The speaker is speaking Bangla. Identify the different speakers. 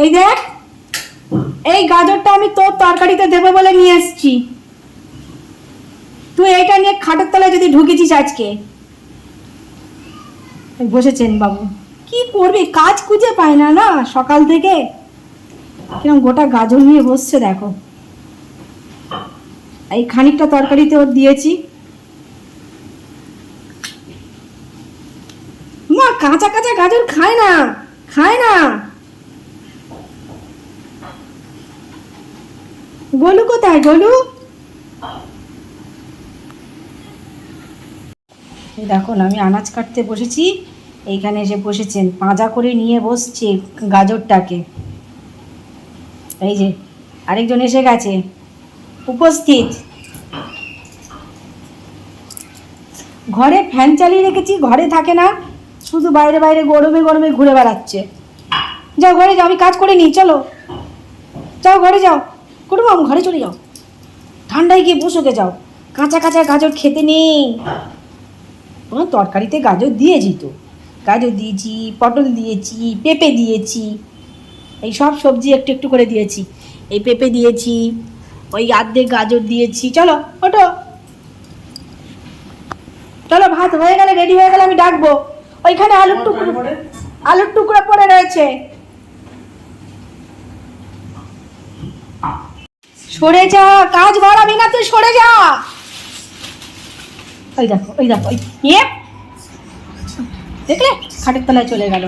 Speaker 1: এই দেখ, এই গাজরটা আমি তোর তরকারিতে দেবো বলে নিয়ে এসেছি। তুই এইটা নিয়ে খাটের তলায় যদি ঢুকেছিস আজকে। বসেছেন বাবু। কি করবি? কাজ খুঁজে পায় না না? সকাল থেকে? কিরম গোটা গাজর নিয়ে বসছে, দেখো। এই খানিকটা তরকারিতে ওর দিয়েছি। মা, কাঁচা কাঁচা গাজর খায় না খায় না। গোলু কোথায়, গোলু? এই দেখো আমি আনাজ কাটতে বসেছি। এইখানে এসে বসেছেন। পাঁজা করে নিয়ে বসছে গাজরটাকে। এই যে, আরেকজন এসে গেছে। উপস্থিত। ঘরে ফ্যান চালিয়ে রেখেছি, ঘরে থাকে না। শুধু বাইরে বাইরে গরমে গরমে ঘুরে বেড়াচ্ছে। যাও ঘরে যাও, আমি কাজ করে নিই, চলো। যাও ঘরে যাও। কুটুম মামু ঘরে চলে যাও। ঠান্ডায় গিয়ে বসোকে যাও। কাঁচা কাঁচা গাজর খেতে নেই। কোনো তরকারিতে গাজর দিয়েছি তো। গাজর দিয়েছি পটল দিয়েছি পেঁপে দিয়েছি। এই সব সবজি একটু একটু করে দিয়েছি। এই পেঁপে দিয়েছি ওই আর্ধেক গাজর দিয়েছি। চলো ওটো চলো ভাত হয়ে গেলে রেডি হয়ে গেলে আমি ডাকবো। ওইখানে আলুর টুকরো আলুর টুকরো পড়ে রয়েছে। সরে যা, কাজ বাড়াবি না তুই, সরে যা। ওই দেখো ওই দেখো ওই দেখলে? খাটের তলায় চলে গেল।